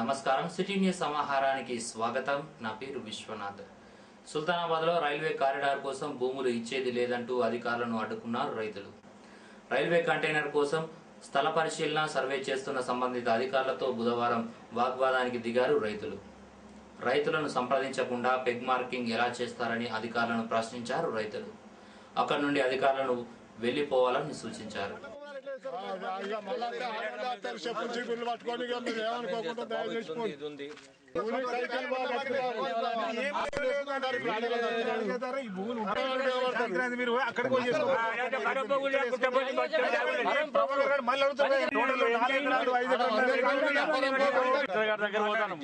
నమస్కారం. City news సమాహారానికి స్వాగతం. నా పేరు విశ్వనాథ్. సుల్తానాబాద్లో రైల్వే కారిడార్ కోసం భూములు ఇచ్చేది లేదంటూ అధికారులను అడ్డుకున్నారు రైతులు. రైల్వే కంటైనర్ కోసం స్థల పరిశీలన సర్వే చేస్తున్న సంబంధిత అధికారులతో బుధవారం వాగ్వాదానికి దిగారు రైతులు. రైతులను సంప్రదించకుండా పెగ్ మార్కింగ్ ఎలా చేస్తారని అధికారులను ప్రశ్నించారు రైతులు. అక్కడి నుండి అధికారులను వెళ్ళిపోవాలని సూచించారు. చెప్పులు చీపులు పట్టుకొని ఇక మీరు ఏమనుకోకుండా దయచేసి పోండి. ఊరి సైకిల్ బాగా పట్టుకున్నారు. ఈ భూములు ఉంటాయి సంక్రాంతి మీరు అక్కడికి పోయి చేసుకోవాలి. మళ్ళీ అడుగుతారు కదా, టోటల్ నాలుగు ఎకరాలు, ఐదు ఎకరాలు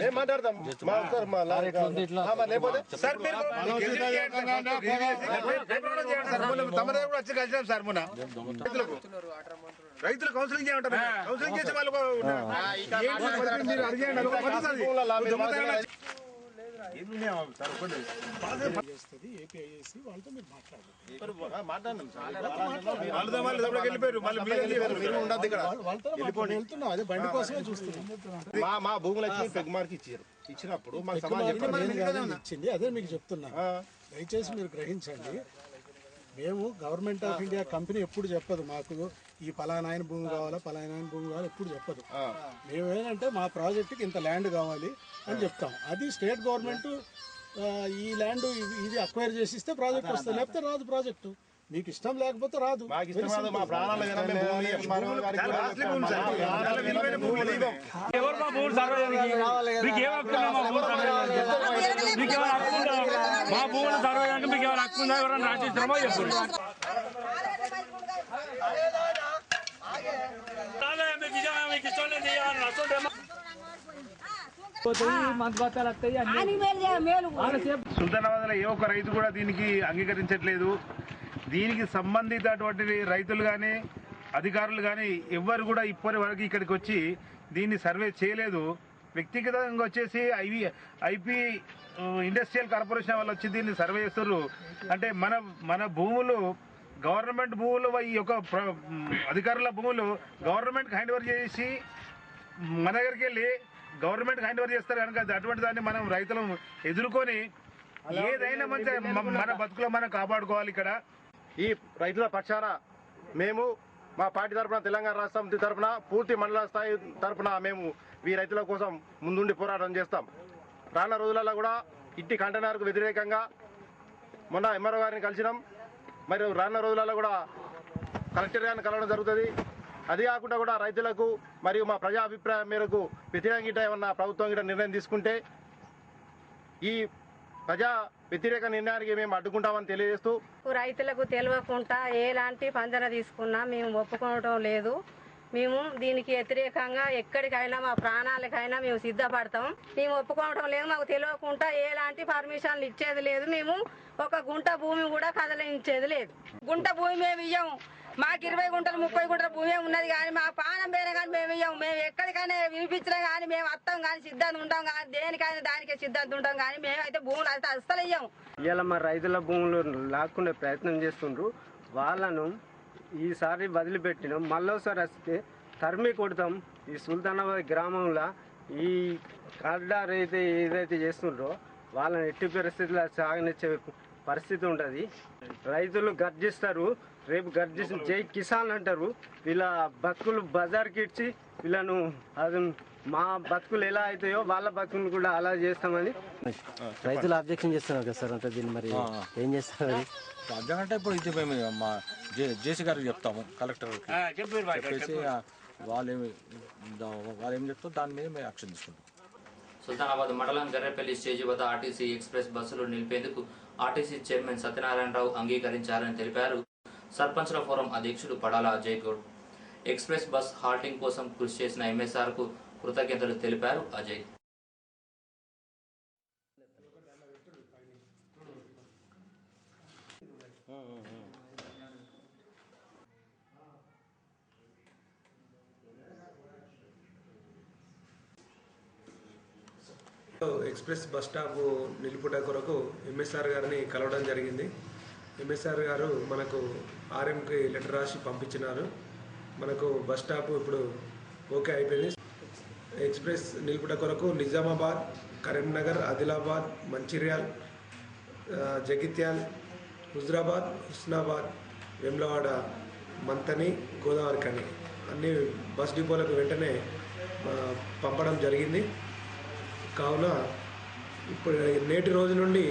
ఏం మాట్లాడదాం మా సార్ మా లారీ కావాలి. ఆ, మరి లేకపోతే సార్ మీరు గెజిట్ చేయండి సార్. సార్ మొన్న తమ దగ్గర కూడా వచ్చి కలిసాం సార్ మొన్న రైతులు కౌన్సిలింగ్ చేయమంటారు. కౌన్సిలింగ్ చేసే వాళ్ళు మీరు అడిగేయండి. వాళ్ళతో మీరే వెళ్తున్నాం అదే. బండి కోసమే చూస్తున్నాం మా మా భూములు వచ్చి పెగ్ మార్క్ ఇచ్చారు. ఇచ్చినప్పుడు మాకు కాదని ఇచ్చింది అదే మీకు చెప్తున్నా. దయచేసి మీరు గ్రహించండి. మేము గవర్నమెంట్ ఆఫ్ ఇండియా కంపెనీ ఎప్పుడు చెప్పదు మాకు ఈ పలానా ఆయన భూమి కావాలా పలానా ఆయన భూమి కావాలా ఎప్పుడు చెప్పదు. మేము ఏంటంటే మా ప్రాజెక్టుకి ఇంత ల్యాండ్ కావాలి అని చెప్తాం. అది స్టేట్ గవర్నమెంట్ ఈ ల్యాండ్ ఇది అక్వైర్ చేసి ఇస్తే ప్రాజెక్ట్ వస్తుంది. లేకపోతే రాదు ప్రాజెక్టు. మీకు ఇష్టం లేకపోతే రాదు. మా భూమి సర్వేదానికి ఏమైనా హక్కు ఉందా ఎవరైనా రాసిస్తున్నామో చెప్పండి సుల్తానాబాద్లో ఏ ఒక్క రైతు కూడా దీనికి అంగీకరించట్లేదు. దీనికి సంబంధితటువంటి రైతులు కానీ అధికారులు కానీ ఎవ్వరు కూడా ఇప్పటి వరకు ఇక్కడికి వచ్చి దీన్ని సర్వే చేయలేదు. వ్యక్తిగతంగా వచ్చేసి ఐవి ఐపీ ఇండస్ట్రియల్ కార్పొరేషన్ వాళ్ళు వచ్చి దీన్ని సర్వే చేస్తారు అంటే మన మన భూములు గవర్నమెంట్ భూములు ఈ యొక్క అధికారుల భూములు గవర్నమెంట్ హ్యాండ్ ఓవర్ చేసి మన దగ్గరికి వెళ్ళి గవర్నమెంట్ హ్యాండ్ ఓవర్ చేస్తారు కనుక అటువంటి దాన్ని మనం రైతులను ఎదుర్కొని ఏదైనా మంచి మన బతుకులో మనం కాపాడుకోవాలి ఇక్కడ. ఈ రైతుల పక్షాన మేము మా పార్టీ తరపున తెలంగాణ రాష్ట్ర సమితి పూర్తి మండల స్థాయి తరపున మేము ఈ రైతుల కోసం ముందుండి పోరాటం చేస్తాం. రానున్న రోజులలో కూడా ఇట్టి కంటైనర్కు వ్యతిరేకంగా మొన్న ఎంఆర్ఓ గారిని కలిసినాం. మరి రానున్న రోజులలో కూడా కలెక్టర్ గారిని కలవడం జరుగుతుంది. అది కాకుండా కూడా రైతులకు మరియు మా ప్రజా అభిప్రాయం మేరకు వ్యతిరేకంగా ఏమన్నా ప్రభుత్వం గిట్ట నిర్ణయం తీసుకుంటే ఈ ప్రజా వ్యతిరేక నిర్ణయానికి మేము అడ్డుకుంటామని తెలియజేస్తూ రైతులకు తెలియకుండా ఎలాంటి పంజన తీసుకున్నా మేము ఒప్పుకోవడం లేదు. మేము దీనికి వ్యతిరేకంగా ఎక్కడికైనా మా ప్రాణాలకైనా మేము సిద్ధపడతాం. మేము ఒప్పుకోవడం లేదు మాకు తెలియకుండా ఎలాంటి పర్మిషన్లు ఇచ్చేది లేదు. మేము ఒక గుంట భూమి కూడా కదలించేది లేదు. గుంట భూమి మేము ఇయ్యము. మాకు ఇరవై గుంటలు ముప్పై గుంటల భూమి ఉన్నది కానీ మా పానం పేరే కానీ మేము ఇయ్యము మేము ఎక్కడికైనా వినిపించినా కానీ మేము వస్తాం కానీ సిద్ధాంతం ఉంటాం కానీ దేనికైనా దానికే సిద్ధాంతం ఉంటాం కానీ మేమైతే భూములు అయితే అస్సలు ఇయ్యము ఇవాళ మా రైతుల భూములు లాక్కునే ప్రయత్నం చేస్తుండ్రు. వాళ్ళను ఈసారి వదిలిపెట్టినాం. మళ్ళీసారి వస్తే తరిమి కొడతాం ఈ సుల్తానాబాద్ గ్రామంలో. ఈ కారిడార్ అయితే ఏదైతే చేస్తుండ్రో వాళ్ళని ఎట్టి పరిస్థితుల్లో సాగనిచ్చే పరిస్థితి ఉంటుంది. రైతులు గర్జిస్తారు. రేపు గర్జించి జై కిసాన్ అంటారు. వీళ్ళ బతుకులు బజార్కి ఇచ్చి వీళ్ళను అది మా బతుకులు ఎలా అవుతాయో వాళ్ళ బతుకులు కూడా అలా చేస్తామని. రైతులు అబ్జెక్షన్ చేస్తున్నారు కదా సార్ అంటే దీన్ని మరి ఏం చేస్తారు అర్థం అంటే ఇప్పుడు ఇది మేము మా జే- జేసీ గారికి చెప్తాము కలెక్టర్ చెప్పేసి ఆ, వాళ్ళేమి దా- వాళ్ళు ఏం చెప్తారో దాని మీద మేము యాక్షన్ తీసుకుంటాం. సుల్తానాబాద్ మండలం గర్రెపల్లి స్టేజి వద్ద ఆర్టీసీ ఎక్స్ప్రెస్ బస్సులు నిలిపేందుకు ఆర్టీసీ చైర్మన్ సత్యనారాయణరావు అంగీకరించారని తెలిపారు. సర్పంచ్ల ఫోరం అధ్యక్షుడు Padala Ajay Goud express bus halting కోసం కృషి చేసిన ఎంఎస్ఆర్కు కృతజ్ఞతలు తెలిపారు అజయ్. ఎక్స్ప్రెస్ బస్ స్టాప్ నిలుపుట కొరకు ఎంఎస్ఆర్ గారిని కలవడం జరిగింది. ఎంఎస్ఆర్ గారు మనకు ఆర్ఎంకి లెటర్ రాసి పంపించినారు. మనకు బస్ స్టాప్ ఇప్పుడు ఓకే అయిపోయింది. ఎక్స్ప్రెస్ నిలుపుట కొరకు నిజామాబాద్ కరీంనగర్ ఆదిలాబాద్ మంచిర్యాల్ జగిత్యాల్ హుజరాబాద్ హుస్నాబాద్ వెమ్లవాడ మంతని గోదావరి కని అన్ని బస్ డిపోలకు వెంటనే పంపడం జరిగింది. కావున ఇప్పుడు నేటి రోజు నుండి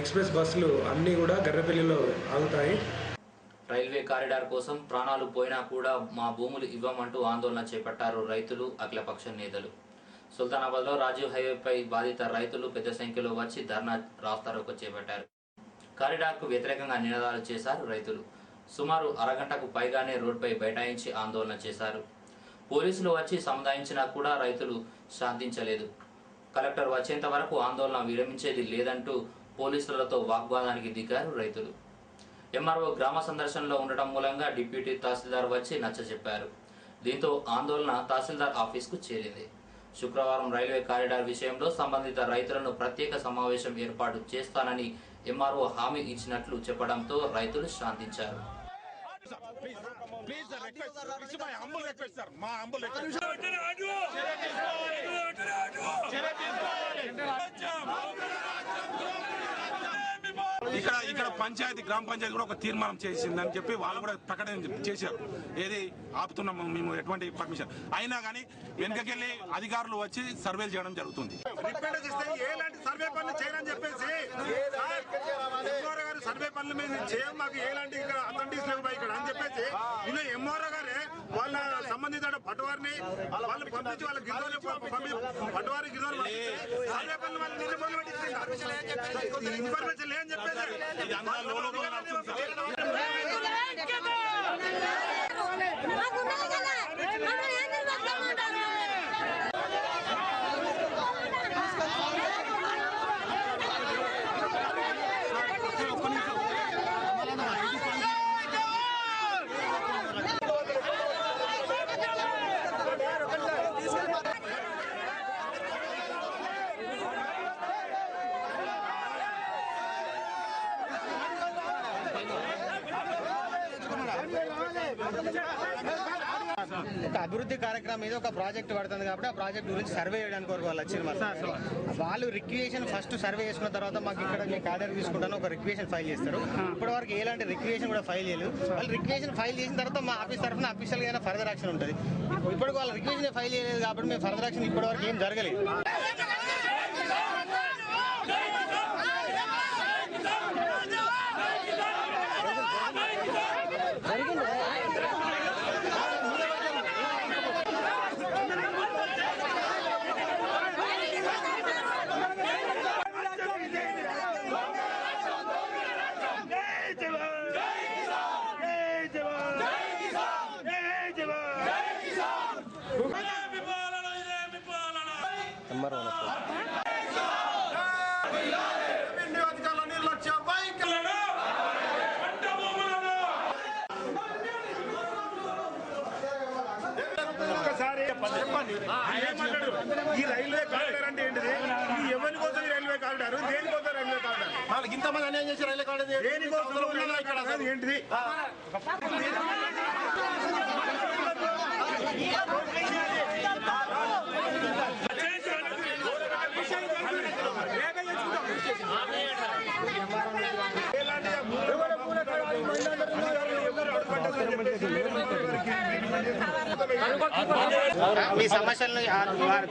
ఎక్స్ప్రెస్ బస్సులు అన్నీ కూడా గర్రపల్లిలో ఆగుతాయి. రైల్వే కారిడార్ కోసం ప్రాణాలు పోయినా కూడా మా భూములు ఇవ్వమంటూ ఆందోళన చేపట్టారు రైతులు అఖిలపక్ష నేతలు. సుల్తానాబాద్లో రాజీవ్ హైవేపై బాధిత రైతులు పెద్ద సంఖ్యలో వచ్చి ధర్నా రాస్తారోకో చేపట్టారు. కారిడార్కు వ్యతిరేకంగా నినాదాలు చేశారు రైతులు. సుమారు అరగంటకు పైగానే రోడ్డుపై బైఠాయించి ఆందోళన చేశారు. పోలీసులు వచ్చి సముదాయించినా కూడా రైతులు శాంతించలేదు. కలెక్టర్ వచ్చేంత వరకు ఆందోళన విరమించేది లేదంటూ పోలీసులతో వాగ్వాదానికి దిగారు రైతులు ఎంఆర్ఓ గ్రామ సందర్శనలో ఉండటం మూలంగా డిప్యూటీ తహసీల్దార్ వచ్చి నచ్చజెప్పారు దీంతో ఆందోళన తహసీల్దార్ ఆఫీస్కు చేరింది శుక్రవారం రైల్వే కారిడార్ విషయంలో సంబంధిత రైతులను ప్రత్యేక సమావేశం ఏర్పాటు చేస్తానని ఎంఆర్ఓ హామీ ఇచ్చినట్లు చెప్పడంతో రైతులు శాంతించారు ఇక్కడ ఇక్కడ పంచాయతీ గ్రామ పంచాయతీ కూడా ఒక తీర్మానం చేసిందని చెప్పి వాళ్ళు కూడా ప్రకటన చేశారు. ఏది ఆపుతున్నాము మేము ఎటువంటి పర్మిషన్? అయినా కానీ వెనుకకెళ్ళి అధికారులు వచ్చి సర్వేలు చేయడం జరుగుతుంది. సర్వే పనులు చెప్పేసి ఎంఆర్ఓ గారు సర్వే పనులు మేము చేయం మాకు ఎలాంటి ఇక్కడ అథెంటిక్స్ లేవు ఇక్కడ అని చెప్పేసి వీళ్ళు ఎంఆర్ఓ గారే వాళ్ళ సంబంధిత పట్టువారిని వాళ్ళు పంపించి వాళ్ళ గిరిజన పంపి పట్టువారి గిరిజన సర్వే పనులు వాళ్ళు నిన్న మొదలు పెట్టించింది ఇన్ఫర్మేషన్ లేని చెప్పేసి ఒక అభివృద్ధి కార్యక్రమం మీద ఒక ప్రాజెక్ట్ పడుతుంది కాబట్టి ఆ ప్రాజెక్ట్ గురించి సర్వే చేయడానికి వరకు వాళ్ళు వచ్చింది మరి. వాళ్ళు రిక్రియేషన్ ఫస్ట్ సర్వే చేసుకున్న తర్వాత మాకు ఇక్కడ మీకు ఆర్డర్ తీసుకుంటాను ఒక రిక్రియేషన్ ఫైల్ చేస్తారు. ఇప్పటి వరకు ఎలాంటి రిక్రియేషన్ కూడా ఫైల్ చేయలేదు. వాళ్ళు రిక్రియేషన్ ఫైల్ చేసిన తర్వాత మా ఆఫీస్ తరఫున అఫీషియల్గా ఫర్దర్ యాక్షన్ ఉంటుంది. ఇప్పుడు వాళ్ళు రిక్రియేషన్ ఫైల్ చేయలేదు కాబట్టి మేము ఫర్దర్ యాక్షన్ ఇప్పటి వరకు ఏం జరగలేదు. చెప్పండి. ఈ రైల్వే కారిడార్ అంటే ఏంటిది? ఇది ఎవరి కోసం ఈ రైల్వే కారిడార్? దేనికోసం రైల్వే కారిడార్? వాళ్ళకి ఇంతమంది అన్యాయం చేసి రైలు కాడ దేనికోసం ఏంటిది? మీ సమస్యలను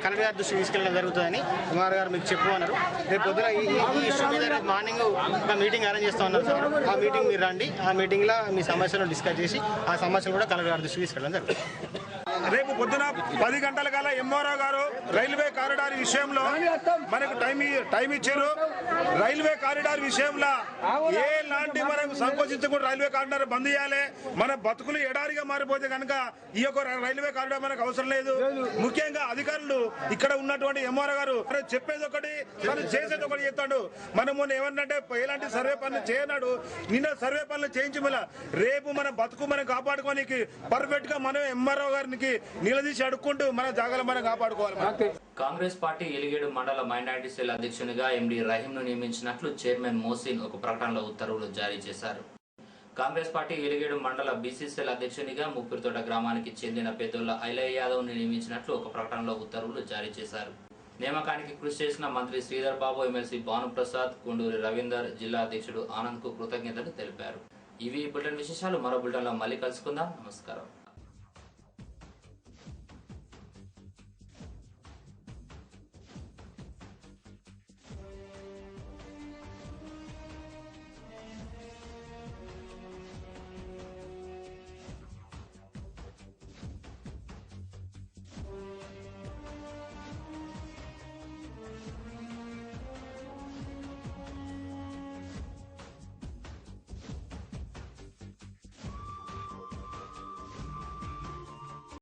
కలెక్టర్ గారి దృష్టికి తీసుకెళ్ళడం జరుగుతుందని కుమార్ గారు మీకు చెప్పు అన్నారు. రేపు పొద్దున ఈ ఇష్యూ మీద రేపు మార్నింగ్ ఒక మీటింగ్ అరేంజ్ చేస్తా ఉన్నారు సార్. ఆ మీటింగ్ మీరు రండి. ఆ మీటింగ్లో మీ సమస్యలను డిస్కస్ చేసి ఆ సమస్యలు కూడా కలెక్టర్ గారి దృష్టికి తీసుకెళ్ళడం జరుగుతుంది. రేపు పొద్దున పది గంటల కల ఎంఆర్ఓ గారు రైల్వే కారిడార్ విషయంలో మనకు టైం టైం ఇచ్చారు. రైల్వే కారిడార్ విషయంలో లాంటి మనకు సంకోచించకుండా రైల్వే కారిడార్ బంద్ చేయాలి. మన బతుకులు ఎడారిగా మారిపోతే కనుక ఈ యొక్క రైల్వే కారిడార్ మనకు అవసరం లేదు. ముఖ్యంగా అధికారులు ఇక్కడ ఉన్నటువంటి ఎంఆర్ఓ గారు చెప్పేది ఒకటి తను చేసేది ఒకటి చెప్తాడు. మనం మొన్న ఏమన్నంటే ఎలాంటి సర్వే పనులు చేయనాడు. నిన్న సర్వే పనులు చేయించి మళ్ళీ రేపు మన బతుకు మనం కాపాడుకోనికి పర్ఫెక్ట్గా మనం ఎంఆర్ఓ గారికి నిలదీసి అడుక్కుంటూ మన జాగాలు మనం కాపాడుకోవాలి. కాంగ్రెస్ పార్టీ ఎలిగేడు మండల మైనార్టీ సెల్ అధ్యక్షునిగా ఎండి రహీంను నియమించినట్లు చైర్మన్ మోసిన్ ఒక ప్రకటనలో ఉత్తర్వులు జారీ చేశారు. కాంగ్రెస్ పార్టీ ఎలిగేడు మండల బీసీసీఎల్ అధ్యక్షునిగా ముప్పిరితోట గ్రామానికి చెందిన పెద్దోళ్ళ ఐలయ్య యాదవ్ని నియమించినట్లు ఒక ప్రకటనలో ఉత్తర్వులు జారీ చేశారు. నియామకానికి కృషి చేసిన మంత్రి శ్రీధర్ బాబు ఎమ్మెల్సీ భానుప్రసాద్ కొండూరి రవీందర్ జిల్లా అధ్యక్షుడు ఆనంద్కు కృతజ్ఞతలు తెలిపారు. ఇవి ఈ బులెటిన్ విశేషాలు. మరో బులెటిన్లో మళ్ళీ కలుసుకుందాం. నమస్కారం.